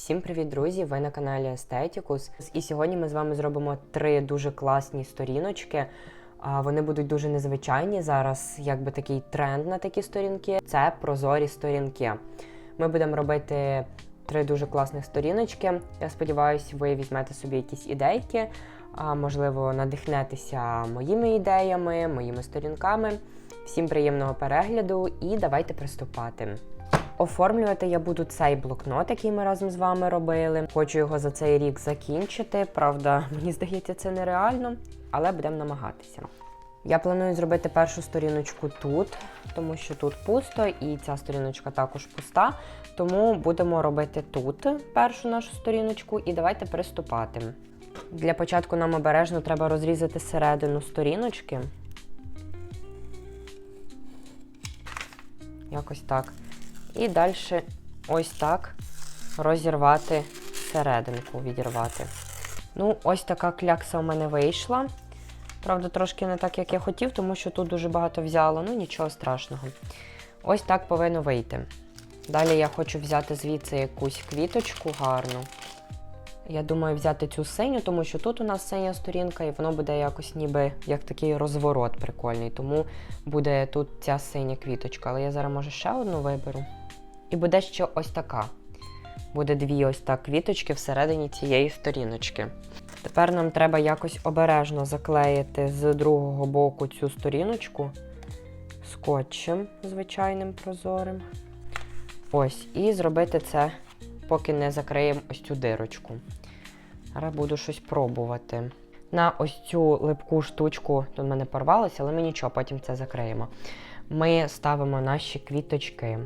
Всім привіт, друзі! Ви на каналі Aestheticus. І сьогодні ми з вами зробимо три дуже класні сторіночки. Вони будуть дуже незвичайні. Зараз якби такий тренд на такі сторінки. Це прозорі сторінки. Ми будемо робити три дуже класних сторіночки. Я сподіваюся, ви візьмете собі якісь ідейки. Можливо, надихнетеся моїми ідеями, моїми сторінками. Всім приємного перегляду і давайте приступати. Оформлювати я буду цей блокнот, який ми разом з вами робили. Хочу його за цей рік закінчити. Правда, мені здається, це нереально, але будемо намагатися. Я планую зробити першу сторіночку тут, тому що тут пусто, і ця сторіночка також пуста. Тому будемо робити тут першу нашу сторіночку, і давайте приступати. Для початку нам обережно треба розрізати середину сторіночки. Якось так. І далі ось так розірвати серединку, відірвати. Ну, ось така клякса у мене вийшла. Правда, трошки не так, як я хотів, тому що тут дуже багато взяло, ну нічого страшного. Ось так повинно вийти. Далі я хочу взяти звідси якусь квіточку гарну. Я думаю, взяти цю синю, тому що тут у нас синя сторінка, і воно буде якось ніби як такий розворот прикольний. Тому буде тут ця синя квіточка. Але я зараз, може, ще одну виберу. І буде ще ось така. Буде дві ось так квіточки всередині цієї сторіночки. Тепер нам треба якось обережно заклеїти з другого боку цю сторіночку скотчем звичайним прозорим. Ось, і зробити це, поки не закриємо ось цю дирочку. Зараз буду щось пробувати. На ось цю липку штучку тут в мене порвалося, але ми нічого, потім це закриємо. Ми ставимо наші квіточки.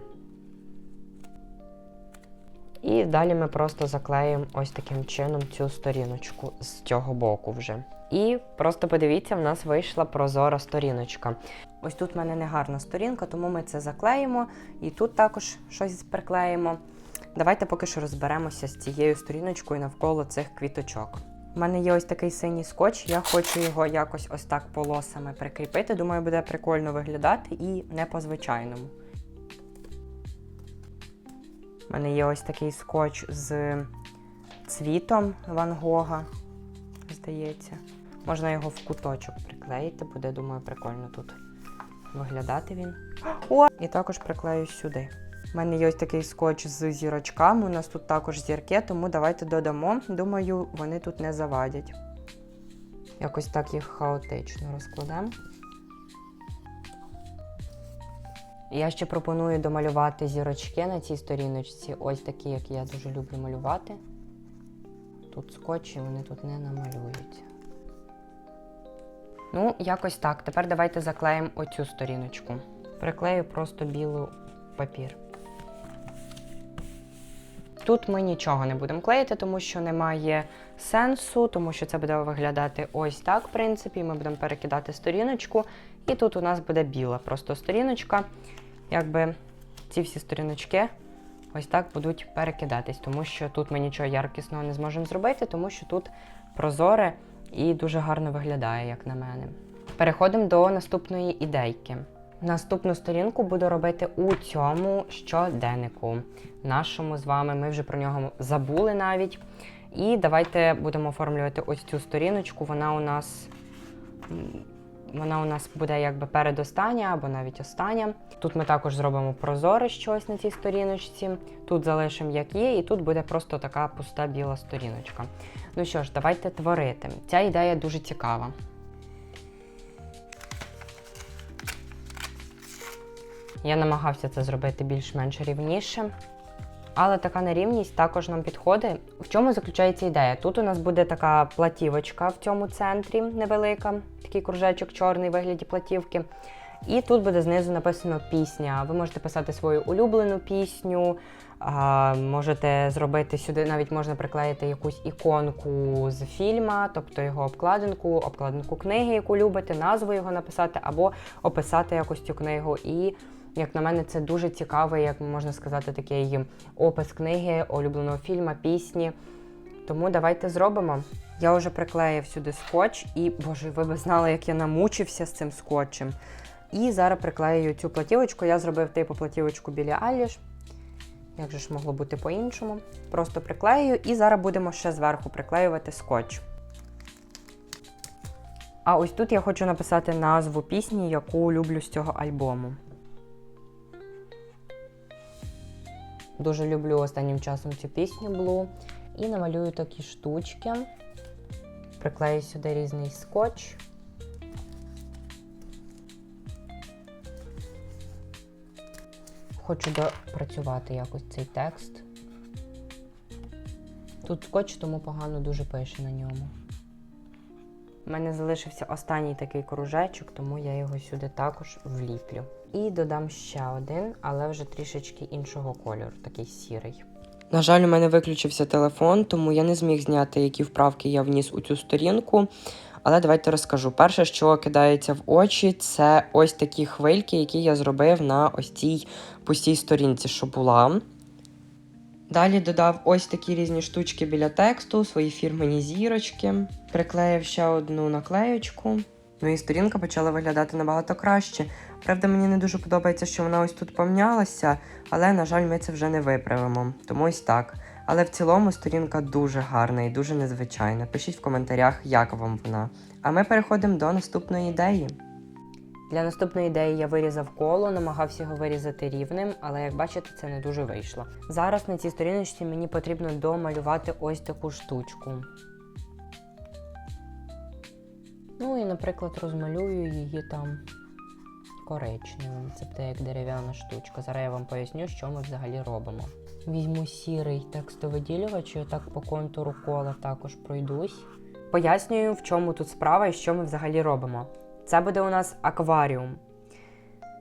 І далі ми просто заклеїмо ось таким чином цю сторіночку з цього боку вже. І просто подивіться, в нас вийшла прозора сторіночка. Ось тут в мене не гарна сторінка, тому ми це заклеїмо. І тут також щось приклеїмо. Давайте поки що розберемося з цією сторіночкою навколо цих квіточок. У мене є ось такий синій скотч, я хочу його якось ось так полосами прикріпити. Думаю, буде прикольно виглядати і не по-звичайному. У мене є ось такий скотч з цвітом Ван Гога, здається. Можна його в куточок приклеїти, буде, думаю, прикольно тут виглядати він. О! І також приклею сюди. У мене є ось такий скотч з зірочками. У нас тут також зірки, тому давайте додамо. Думаю, вони тут не завадять. Якось так їх хаотично розкладемо. Я ще пропоную домалювати зірочки на цій сторіночці, ось такі, як я дуже люблю малювати. Тут скотч і вони тут не намалюються. Ну, якось так. Тепер давайте заклеїмо оцю сторіночку. Приклею просто білу папір. Тут ми нічого не будемо клеїти, тому що немає сенсу, тому що це буде виглядати ось так, в принципі. Ми будемо перекидати сторіночку, і тут у нас буде біла просто сторіночка. Якби ці всі сторіночки ось так будуть перекидатись, тому що тут ми нічого яркісного не зможемо зробити, тому що тут прозоре і дуже гарно виглядає, як на мене. Переходимо до наступної ідейки. Наступну сторінку буду робити у цьому щоденнику. Нашому з вами. Ми вже про нього забули навіть. І давайте будемо оформлювати ось цю сторіночку. Вона у нас вона у нас буде якби передостання або навіть остання. Тут ми також зробимо прозоре щось на цій сторіночці. Тут залишимо як є, і тут буде просто така пуста біла сторіночка. Ну що ж, давайте творити. Ця ідея дуже цікава. Я намагався це зробити більш-менш рівніше. Але така нерівність також нам підходить. В чому заключається ідея? Тут у нас буде така платівочка в цьому центрі невелика, такий кружечок чорний в вигляді платівки. І тут буде знизу написано пісня. Ви можете писати свою улюблену пісню, можете зробити сюди, навіть можна приклеїти якусь іконку з фільма, тобто його обкладинку, обкладинку книги, яку любите, назву його написати, або описати якось цю книгу. І як на мене, це дуже цікавий, як можна сказати, такий опис книги, улюбленого фільму, пісні. Тому давайте зробимо. Я вже приклеїв сюди скотч, і, боже, ви б знали, як я намучився з цим скотчем. І зараз приклею цю платівочку. Я зробив типу платівочку біля Аліш. Як же ж могло бути по-іншому? Просто приклею і зараз будемо ще зверху приклеювати скотч. А ось тут я хочу написати назву пісні, яку люблю з цього альбому. Дуже люблю останнім часом цю пісню Blue. І намалюю такі штучки. Приклею сюди різний скотч. Хочу допрацювати якось цей текст. Тут скотч, тому погано дуже пише на ньому. У мене залишився останній такий кружечок, тому я його сюди також вліплю. І додам ще один, але вже трішечки іншого кольору, такий сірий. На жаль, у мене виключився телефон, тому я не зміг зняти, які вправки я вніс у цю сторінку. Але давайте розкажу. Перше, що кидається в очі, це ось такі хвильки, які я зробив на ось цій пустій сторінці, що була. Далі додав ось такі різні штучки біля тексту, свої фірмені зірочки, приклеїв ще одну наклеючку. Ну і сторінка почала виглядати набагато краще. Правда, мені не дуже подобається, що вона ось тут помнялася, але, на жаль, ми це вже не виправимо. Тому ось так. Але в цілому сторінка дуже гарна і дуже незвичайна. Пишіть в коментарях, як вам вона. А ми переходимо до наступної ідеї. Для наступної ідеї я вирізав коло, намагався його вирізати рівним, але як бачите, це не дуже вийшло. Зараз на цій сторіночці мені потрібно домалювати ось таку штучку. Ну і, наприклад, розмалюю її там коричневим. Це буде як дерев'яна штучка. Зараз я вам поясню, що ми взагалі робимо. Візьму сірий текстовиділювач і отак по контуру кола також пройдусь. Пояснюю, в чому тут справа і що ми взагалі робимо. Це буде у нас акваріум.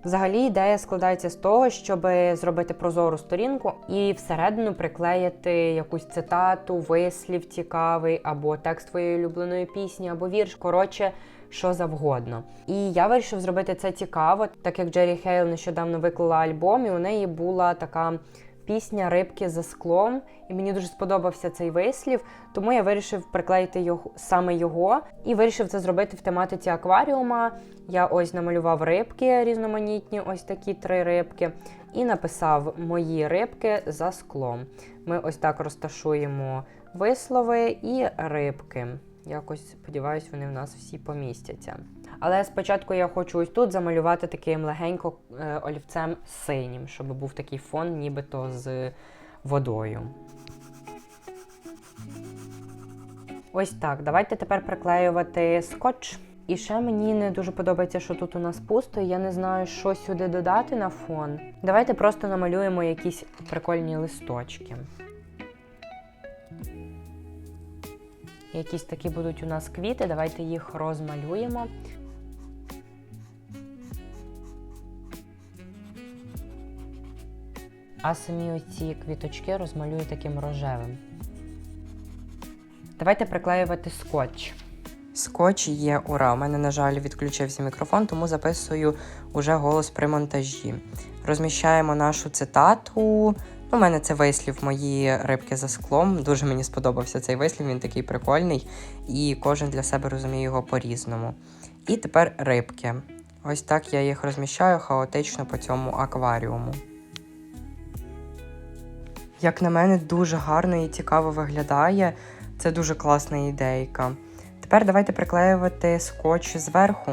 Взагалі ідея складається з того, щоб зробити прозору сторінку і всередину приклеїти якусь цитату, вислів цікавий, або текст твоєї улюбленої пісні, або вірш. Коротше, що завгодно. І я вирішив зробити це цікаво, так як Джері Хейл нещодавно виклала альбом, і у неї була така пісня Рибки за склом, і мені дуже сподобався цей вислів, тому я вирішив приклеїти його саме його і вирішив це зробити в тематиці акваріума. Я ось намалював рибки різноманітні, ось такі три рибки, і написав мої рибки за склом. Ми ось так розташуємо вислови і рибки. Якось сподіваюсь, вони в нас всі помістяться. Але спочатку я хочу ось тут замалювати таким легенько е, олівцем синім, щоб був такий фон, нібито з водою. Ось так. Давайте тепер приклеювати скотч. І ще мені не дуже подобається, що тут у нас пусто, я не знаю, що сюди додати на фон. Давайте просто намалюємо якісь прикольні листочки. Якісь такі будуть у нас квіти, давайте їх розмалюємо. А самі оці квіточки розмалюю таким рожевим. Давайте приклеювати скотч. Скотч є ура. У мене, на жаль, відключився мікрофон, тому записую уже голос при монтажі. Розміщаємо нашу цитату. У мене це вислів мої рибки за склом. Дуже мені сподобався цей вислів, він такий прикольний, і кожен для себе розуміє його по-різному. І тепер рибки. Ось так я їх розміщаю хаотично по цьому акваріуму. Як на мене, дуже гарно і цікаво виглядає. Це дуже класна ідейка. Тепер давайте приклеювати скотч зверху.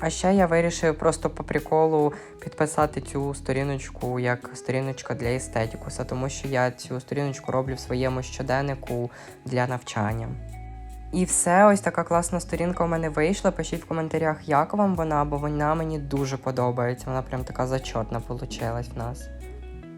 А ще я вирішив просто по приколу підписати цю сторіночку як сторіночка для естетикуса, тому що я цю сторіночку роблю в своєму щоденнику для навчання. І все, ось така класна сторінка у мене вийшла. Пишіть в коментарях, як вам вона, бо вона мені дуже подобається. Вона прям така зачотна вийшла в нас.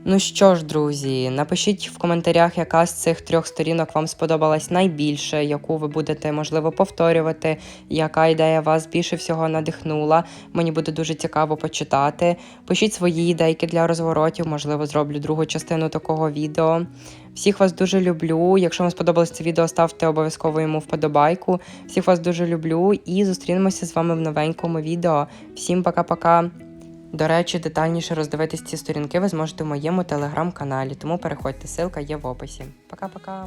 Ну що ж, друзі, напишіть в коментарях, яка з цих трьох сторінок вам сподобалась найбільше, яку ви будете, можливо, повторювати, яка ідея вас більше всього надихнула. Мені буде дуже цікаво почитати. Пишіть свої ідейки для розворотів, можливо, зроблю другу частину такого відео. Всіх вас дуже люблю. Якщо вам сподобалось це відео, ставте обов'язково йому вподобайку. Всіх вас дуже люблю і зустрінемося з вами в новенькому відео. Всім пока-пока! До речі, детальніше роздивитись ці сторінки ви зможете в моєму телеграм-каналі, тому переходьте, ссылка є в описі. Пока-пока!